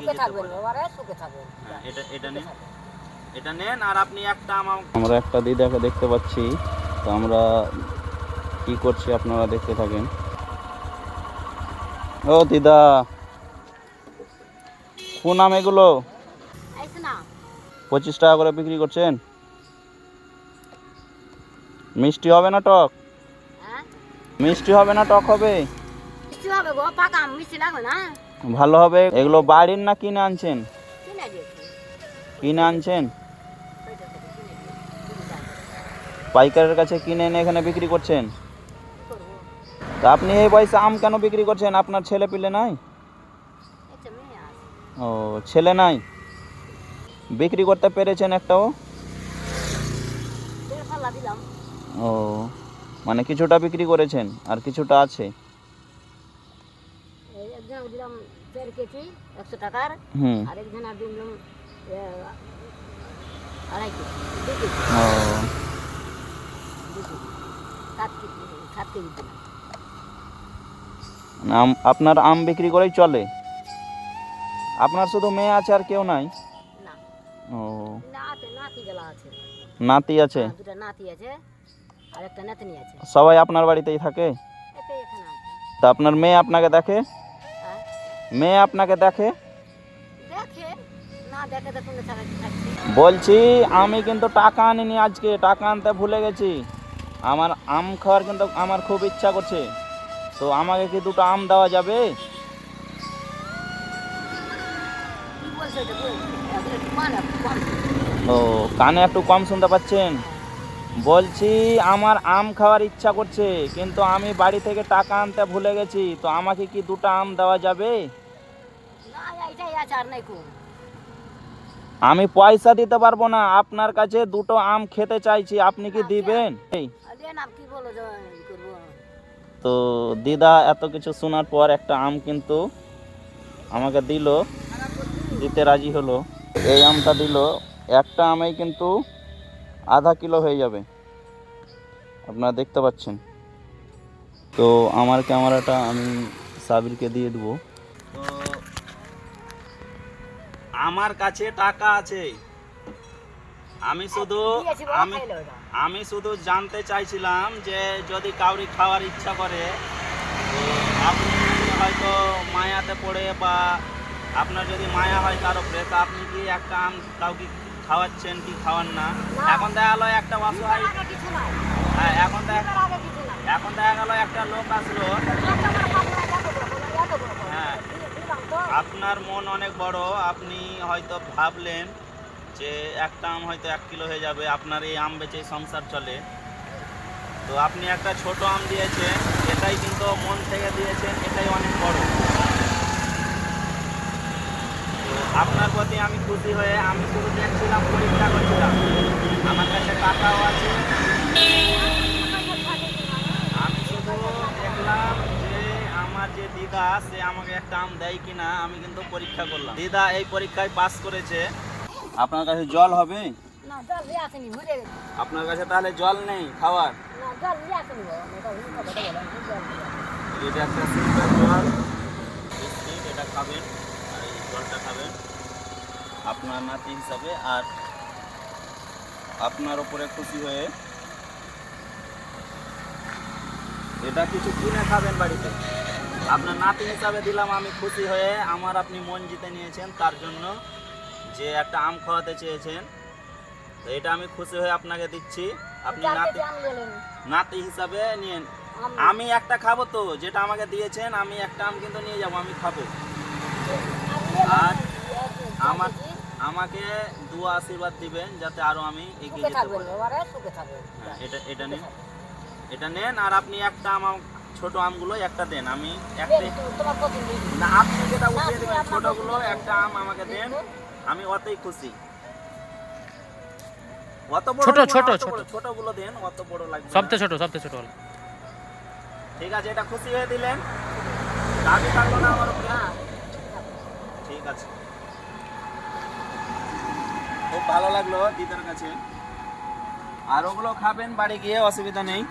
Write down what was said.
সুখে থাকবেন এবারে সুখে থাকবেন। হ্যাঁ, এটা এটা নিন। এটা নেন আর আপনি একটা আম আমরা একটা দিদাকে দেখতে পাচ্ছি। তো আমরা কি করছি আপনারা দেখতে থাকেন। ও দিদা। কোন আম এগুলো? না পঁচিশ টাকা করে বিক্রি করছেন? মিষ্টি হবে না টক? হ্যাঁ? মিষ্টি হবে না টক হবে? মিষ্টি হবে গো পাকা মিষ্টি লাগবে না। ভালো হবে? এগুলো বাড়ির না কিনে আনছেন? কিনে আনছেন। পাইকারের কাছে কিনে এনে এখানে বিক্রি করছেন? তা আপনি এই বয়সে আম কেন বিক্রি করছেন? আপনার ছেলে পিলে নাই? ও ছেলে নাই? বিক্রি করতে পেরেছেন একটাও? ও মানে কিছুটা বিক্রি করেছেন আর কিছুটা আছে? দিলাম দেড় কেজি একশো টাকার। আর দিলাম আড়াই কেজি দু কেজি। ও। দু কেজি সাত কেজি সাত কেজি দিলাম। মানে আম আপনার আম বিক্রি করেই চলে? আপনার শুধু মেয়ে আছে আর কেউ নাই? ও। নাতি আছে। নাতি আছে? হ্যাঁ, আছে সবাই আপনার বাড়িতেই থাকে? তা আপনার মেয়ে আপনাকে দেখে? মেয়ে আপনাকে দেখে? বলছি আমি কিন্তু টাকা আনিনি আজকে টাকা আনতে ভুলে গেছি। আমার আম খাওয়ার কিন্তু আমার খুব ইচ্ছা করছে। তো আমাকে কি দুটো আম দেওয়া যাবে? মানে ও কানে একটু কম শুনতে পাচ্ছেন? বলছি আমার আম খাওয়ার ইচ্ছা করছে কিন্তু আমি বাড়ি থেকে টাকা আনতে ভুলে গেছি তো আমাকে কি দুটো আম দেওয়া যাবে? আমি পয়সা দিতে পারব না। আপনার কাছে দুটো আম খেতে চাইছি আপনি কি দিবেন? ই করব। তো দিদা এত কিছু শোনার পর একটা আম কিন্তু আমাকে দিল দিতে রাজি হলো। এই আমটা দিল একটা আমেই কিন্তু আধা কিলো হয়ে যাবে। আপনারা দেখতে পাচ্ছেন। তো আমার ক্যামেরাটা আমি সাবিরকে দিয়ে দেবো। আমার কাছে টাকা আছে। আমি শুধু আমি আমি শুধু জানতে চাইছিলাম যে যদি কাউরি খাওয়ার ইচ্ছা করে আপনি হয়তো মায়াতে পড়ে বা আপনার যদি মায়া হয় কারও উপরে তা আপনি কি একটা আম কাউকে খাওয়াচ্ছেন কি খাওয়ান না। এখন দেখা গেলো একটা অসহায় হ্যাঁ এখন দেখা এখন দেখা গেলো একটা লোক আসলো একটা আমার পাবনা এত বড় বড়, এত বড় বড়। হ্যাঁ। দিয়ে দিলাম তো। আপনার মন অনেক বড়, আপনি হয়তো ভাবলেন যে একটা আম হয়তো এক কিলো হয়ে যাবে, আপনার এই আম বেচে সংসার চলে। তো আপনি একটা ছোট আম দিয়েছেন, এটাই কিন্তু মন থেকে দিয়েছেন, এটাই অনেক বড়। তো আপনার প্রতি আমি খুশি হয়ে আমি শুধু দেখছিলাম, পরীক্ষা করছিলাম। আমার কাছে টাকাও আছে আমি শুধু দেখলাম যে আমার দিদা আমাকে একটা আম দেয় কিনা আমি কিন্তু পরীক্ষা করলাম। দিদা এই পরীক্ষায় পাস করেছে। আপনার কাছে জল হবে। আপনার কাছে তাহলে জল নেই খাওয়ার। এটা একটা সিম্পল জল। বিস্কিট এটা খাবেন আর এই জলটা খাবেন। আপনার নাতি হিসাবে আর আপনার ওপরে খুশি হয়ে এটা কিছু কিনে খাবেন বাড়িতে। আপনার নাতি হিসাবে দিলাম আমি খুশি হয়ে আমার আপনি মন জিতে নিয়েছেন তার জন্য যে একটা আম খাওয়াতে চেয়েছেন। তো এটা আমি খুশি হয়ে আপনাকে দিচ্ছি। আপনি নাতি আম। নাতি হিসাবে নিয়ে আমি একটা খাব তো যেটা আমাকে দিয়েছেন আমি একটা আম কিন্তু নিয়ে যাব আমি খাব। আর আমার আমাকে দুয়া আশীর্বাদ দিবেন যাতে আরও আমি এগিয়ে যেতে পারি। হ্যাঁ, এটা এটা নিন। এটা নেন আর আপনি একটা আমার ছোট আমগুলো একটা দেন আমি না আপনি যেটা উঠিয়ে দেবেন ছোটগুলো একটা আম আমাকে দেন আমি অতই খুশি। অত বড় ছোট, ছোট, ছোট। ছোটগুলো দেন অত বড় লাগবে সবচেয়ে ছোট সবচেয়ে ছোট ঠিক আছে এটা খুশি হয়ে দিলেন। দাবি থাকল না আমার উপরে? হ্যাঁ, ঠিক আছে। খুব ভালো লাগল দিদার কাছে। আর ওগুলো খাবেন বাড়ি গিয়ে অসুবিধা নেই।